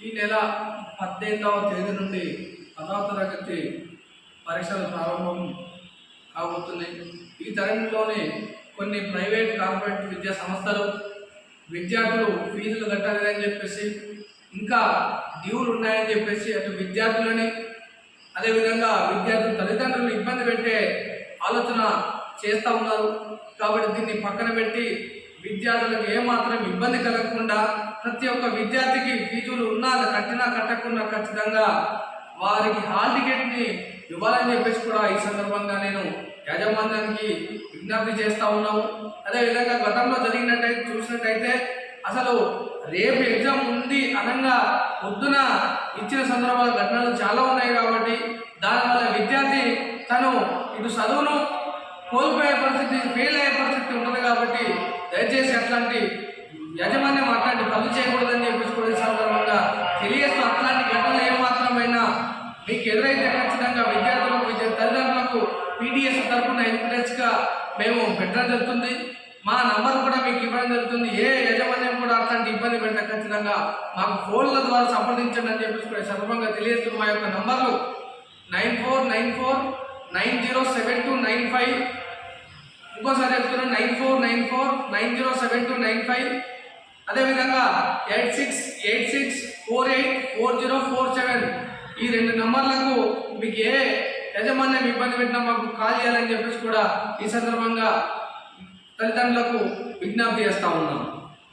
ఈ నెల పద్దెనిమిదవ తేదీ నుండి పదవ తరగతి పరీక్షలు ప్రారంభం కాబోతున్నాయి. ఈ తరంలోనే కొన్ని ప్రైవేట్ కార్పొరేట్ విద్యా సంస్థలు విద్యార్థులు ఫీజులు కట్టలేదని చెప్పేసి ఇంకా డ్యూలు ఉన్నాయని చెప్పేసి అటు విద్యార్థులని అదేవిధంగా విద్యార్థుల తల్లిదండ్రులను ఇబ్బంది పెట్టే ఆలోచన చేస్తూ ఉన్నారు. కాబట్టి దీన్ని పక్కన పెట్టి విద్యార్థులకు ఏమాత్రం ఇబ్బంది కలగకుండా ప్రతి ఒక్క విద్యార్థికి ఫీజులు ఉన్నా కట్టినా కట్టకుండా ఖచ్చితంగా వారికి హాల్ టికెట్ని ఇవ్వాలని చెప్పేసి కూడా ఈ సందర్భంగా నేను యాజమాన్యానికి విజ్ఞప్తి చేస్తూ ఉన్నాము. అదేవిధంగా గతంలో జరిగినట్టయితే చూసినట్టయితే అసలు రేపు ఎగ్జామ్ ఉంది అనగా పొద్దున ఇచ్చిన సందర్భాల ఘటనలు చాలా ఉన్నాయి కాబట్టి దానివల్ల విద్యార్థి తను ఇటు చదువును కోల్పోయే పరిస్థితి ఫెయిల్ అయ్యే పరిస్థితి ఉంటుంది కాబట్టి దయచేసి అట్లాంటి యాజమాన్యం అట్లాంటి పనులు చేయకూడదని చెప్పేసి కూడా సందర్భంగా తెలియస్తూ అట్లాంటి ఘటనలు ఏమాత్రమైనా మీకు ఎదురైతే ఖచ్చితంగా విద్యార్థులకు విద్యా తల్లిదండ్రులకు పీటీఎస్ తరఫున ఎంకరేజ్గా మేము పెట్టడం జరుగుతుంది. మా నంబర్ కూడా మీకు ఇవ్వడం జరుగుతుంది. ఏ యజమాన్యం కూడా అట్లాంటి ఇబ్బంది పెట్ట ఖచ్చితంగా మాకు ఫోన్ల ద్వారా సంప్రదించండి అని చెప్పేసి కూడా సందర్భంగా తెలియజేస్తూ మా యొక్క నంబర్లు nine four nine four nine zero seven two nine five. ఇంకోసారి చెప్తున్నాను nine four nine nine zero seven two nine five. అదేవిధంగా eight six eight six four eight four zero four seven. ఈ రెండు నంబర్లకు మీకు ఏ యజమాన్యం ఇబ్బంది పెట్టినా మాకు కాల్ చేయాలని చెప్పేసి కూడా ఈ సందర్భంగా తల్లిదండ్రులకు విజ్ఞప్తి చేస్తా ఉన్నాం.